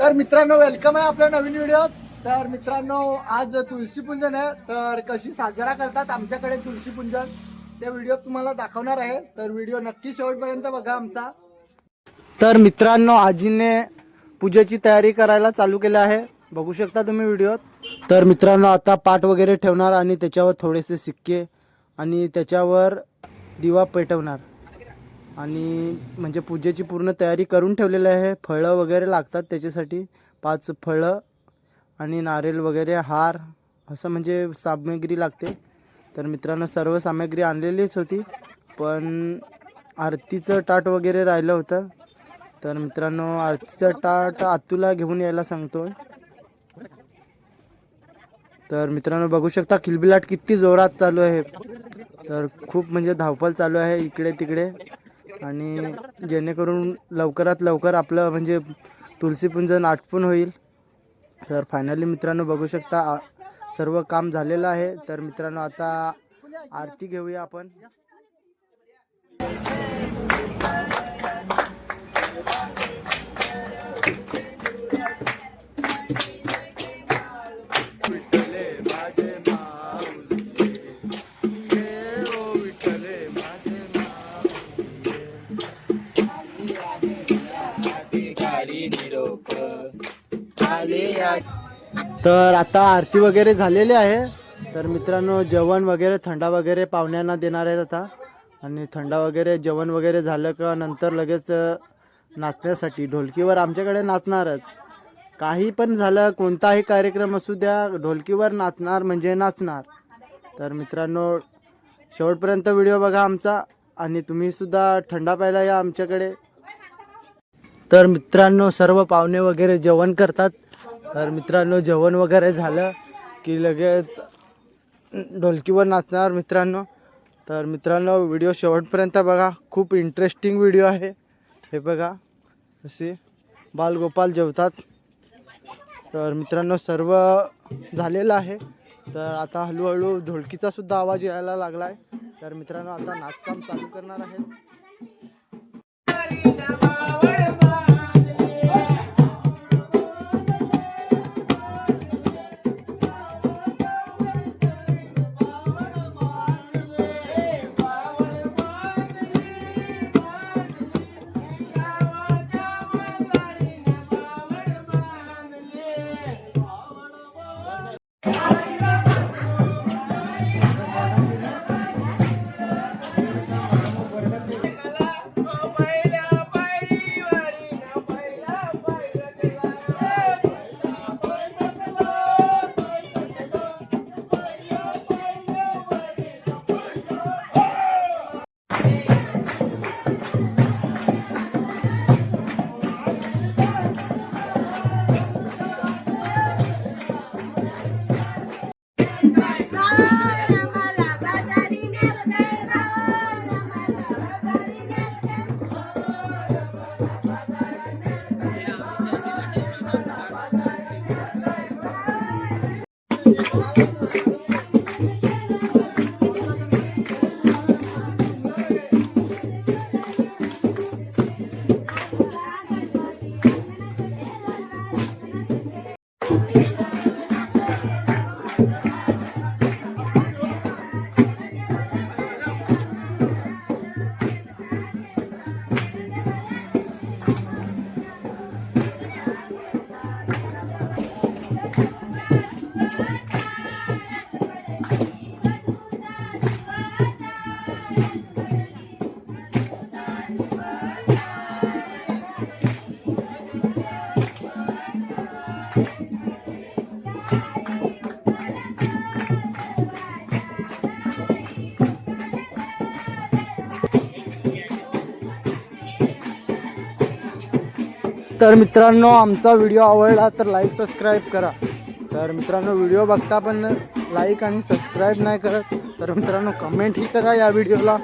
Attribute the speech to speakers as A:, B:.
A: तर मित्रांनो वेलकम आहे आपल्या नवीन व्हिडिओ तर मित्रांनो आज तुळशी पूजन आहे. तर कशी साजरा करतात आमच्याकडे तुळशी पूजन त्या व्हिडिओ तुम्हाला दाखवणार आहे. तर व्हिडिओ नक्की शेवटपर्यंत बघा आमचा. तर मित्रांनो आजीने पूजेची तयारी करायला चालू केली आहे. बघू शकता तुम्ही व्हिडिओत तर मित्रांनो आता पाट वगैरे ठेवणार आणि त्याच्यावर थोडेसे सिक्के आणि त्याच्यावर दिवा पेटवणार. आणि म्हणजे पूजेची पूर्ण तयारी करून ठेवलेली आहे. फळं वगैरे लागतात त्याच्यासाठी. पाच फळं आणि नारळ वगैरे हार असं म्हणजे सामग्री लागते. तर मित्रांनो सर्व सामग्री आणलेलीच होती. पण आरतीचं ताट वगैरे राहिलं होतं. तर मित्रांनो आरतीचं ताट आतूला घेऊन यायला सांगतो तर मित्रांनो बघू शकता किलबिलाट किती जोरात चालू आहे. तर खूप म्हणजे धावपळ चालू आहे इकडे तिकडे. आणि जेणेकरून लवकरात लवकर आपलं म्हणजे तुलसीपुंजन आटपून होईल. तर फायनली मित्रांनो बघू शकता सर्व काम झालेलं आहे. तर मित्रांनो आता आरती घेऊया आपण. तर आता आरती वगैरे झालेली आहे. तर मित्रांनो जेवण वगैरे थंडा वगैरे पाहुण्यांना देणार आहेत आता. आणि थंडा वगैरे जेवण वगैरे झालं का नंतर लगेच नाचण्यासाठी. ढोलकीवर आमच्याकडे नाचणारच. काही पण झालं कोणताही कार्यक्रम असू द्या ढोलकीवर नाचणार म्हणजे नाचणार. तर मित्रांनो शेवटपर्यंत व्हिडिओ बघा आमचा आणि तुम्हीसुद्धा थंडा प्यायला या आमच्याकडे. तर मित्रांनो सर्व पाहुणे वगैरे जेवण करतात. तर मित्रांनो जेवण वगैरे झालं की लगेच ढोलकीवर नाचणार मित्रांनो. तर मित्रांनो व्हिडिओ शेवटपर्यंत बघा. खूप इंटरेस्टिंग व्हिडिओ आहे. हे बघा. असे बालगोपाल जेवतात. तर मित्रांनो सर्व झालेलं आहे. तर आता हळूहळू ढोलकीचा सुद्धा आवाज यायला लागला आहे तर मित्रांनो आता नाचकाम चालू करणार आहेत तर मित्रांनो आमचा व्हिडिओ आवडला तर लाईक सबस्क्राईब करा. तर मित्रांनो व्हिडिओ बघता पण लाईक आणि सबस्क्राईब नाही करत तर मित्रांनो कमेंटही करा या व्हिडिओला